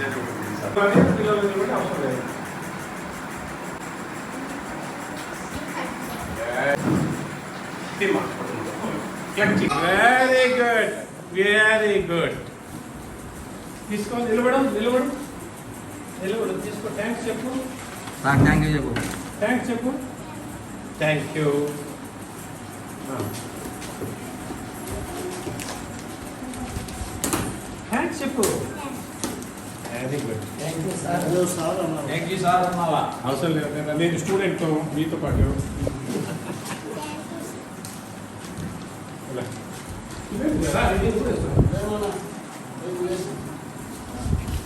జరుగుతుంది అవసరం లేదు వెరీ గుడ్ వెరీ గుడ్ తీసుకో నిలబడం నిలబడు. నిలబడు తీసుకో. థ్యాంక్స్ చెప్పు. థ్యాంక్ యూ చెప్పు. థ్యాంక్స్ చెప్పు. థ్యాంక్ యూ థ్యాంక్స్ చెప్పు. Very good thank you sir అన్నావా అవసరం లేదు. నేను స్టూడెంట్ మీతో పాటు?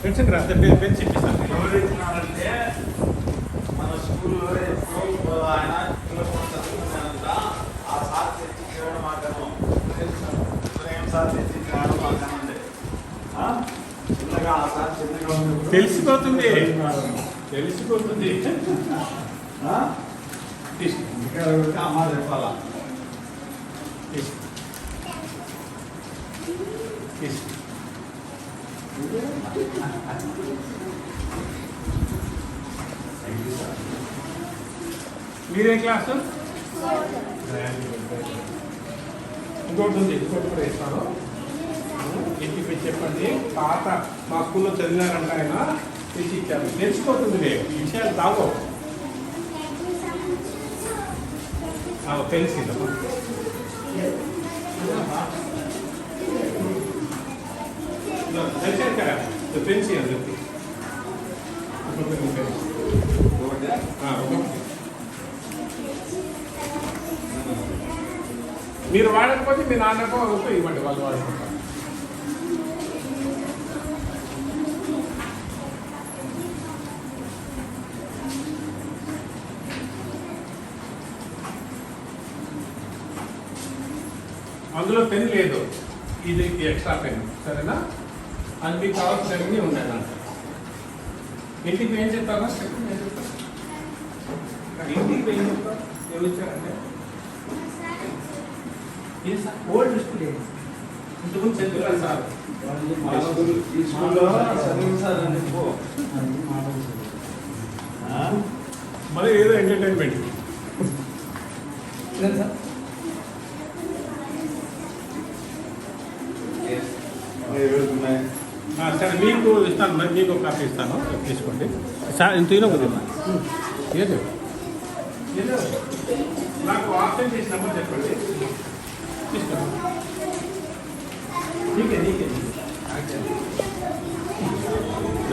పెన్షన్ రాస్తే పెన్ పెన్షన్ ఇప్పిస్తాను ఎవరు ఇచ్చినారంటే మన స్కూల్లో ఎప్పుడో ఆయన పిల్లలు చదువుకున్నారంట ఆ సార్ తెచ్చి సార్ తెచ్చి ఇవ్వడం మాకనండి చిన్నగా ఆ సార్ చిన్నగా ఉన్నప్పుడు తెలిసిపోతుంది. తెలిసిపోతుంది. ఇక్కడ అమ్మ చెప్పాలా? మీరే క్లాసు? ఇంకోటి ఉంది ఇంకోటి కూడా ఇస్తాను ఇంటికి చెప్పండి. పాత మా స్కూల్లో చదివినారంట ఆయన. తెచ్చి ఇచ్చారు. నేర్చుకోతుంది లేదు ఈ విషయాలు తాగో. తెలిసి తెలిసాను కదా. పెన్సి అని చెప్పి. మీరు వాడకపోతే మీ నాన్నకో ఇవ్వండి వాళ్ళు వాడుకుంటారు. అందులో పెన్ లేదు. ఇది ఎక్స్ట్రా పెన్. సరేనా? అది మీకు కావాల్సినవన్నీ ఉన్నాయి దాంట్లో ఇంటికి ఏం చెప్తారా చెప్పు నేను చెప్తాను ఇంటికి ఏం చెప్తా ఏమి ఇచ్చారంటే? ఓల్డ్ స్కూల్ ఇంతకుముందు చదివారు సార్? మరి ఏదో ఎంటర్టైన్మెంట్ ఏడున్నాయి. సరే మీకు ఇస్తాను మరి మీకు ఒక కాపీ ఇస్తాను. తీసుకోండి. సార్ ఇంత ఈయన ఒకటి ఇవ్వండి. ఏదో? నాకు ఆప్షన్ చేసి చెప్పండి. తీసుకోండి. నీకే నీకే నీకే.